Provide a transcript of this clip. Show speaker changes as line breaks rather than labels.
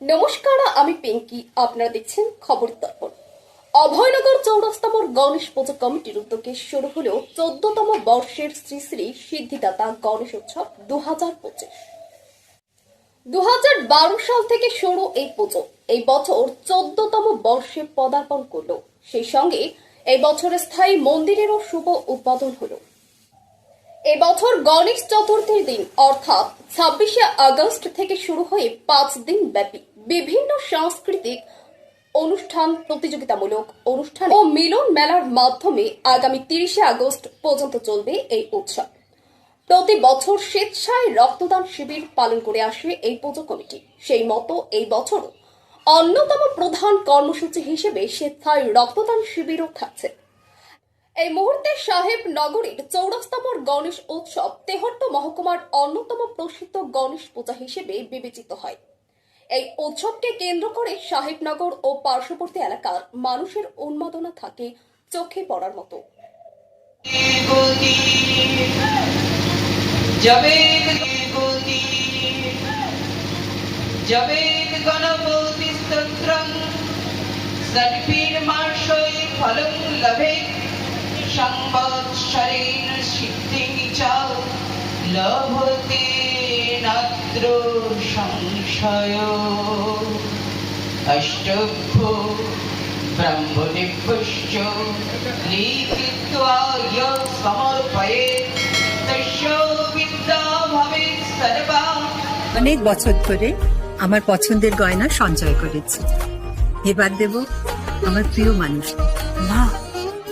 নমস্কার, আমি পিঙ্কি। আপনারা দেখছেন খবর দর্পণ অভয়নগর চৌরাস্তামর গণেশ পুজো কমিটির উদ্যোগে শুরু হলো চোদ্দতম বর্ষের শ্রী শ্রী সিদ্ধিদাতা গণেশ উৎসব দু হাজার পঁচিশ দু সাল থেকে শুরু এই পুজো। এই বছর চোদ্দতম বর্ষে পদার্পণ করল। সেই সঙ্গে এই বছরের স্থায়ী মন্দিরেরও শুভ উদ্বোধন হলো। এবছর গণেশ চতুর্থীর দিন, অর্থাৎ ছাব্বিশে আগস্ট থেকে শুরু হয়ে পাঁচ দিন ব্যাপী বিভিন্ন সাংস্কৃতিক অনুষ্ঠান প্রতিযোগিতামূলক অনুষ্ঠান ও মিলন মেলার মাধ্যমে আগামী তিরিশে আগস্ট পর্যন্ত চলবে এই উৎসব। প্রতি বছর স্বেচ্ছায় রক্তদান শিবির পালন করে আসে এই পুজো কমিটি। সেই মতো এই বছরও অন্যতম প্রধান কর্মসূচি হিসেবে স্বেচ্ছায় রক্তদান শিবিরও থাকছে। এই মুহূর্তে সাহেব নগরীর চৌরাস্তামর গণেশ উৎসব তেহট্ট মহকুমার অন্যতম প্রসিদ্ধ গণেশ পূজা হিসেবে বিবেচিত হয়। এই উৎসবকে কেন্দ্র করে সাহেবনগর ও পার্শ্ববর্তী এলাকার মানুষের উন্মাদনা থাকে চোখে পড়ার মতো।
জবেদ গণপতি স্তোত্রং ষট্বীর মাসই ফলং লভে সম্বৎসরেণ সিদ্ধিং চ লভতে নাত্র সংশয়। অষ্টভ্য
অনেক বছর ধরে আমার পছন্দের গয়না সঞ্চয় করেছি। এবার দেব আমার প্রিয় মানুষ
মা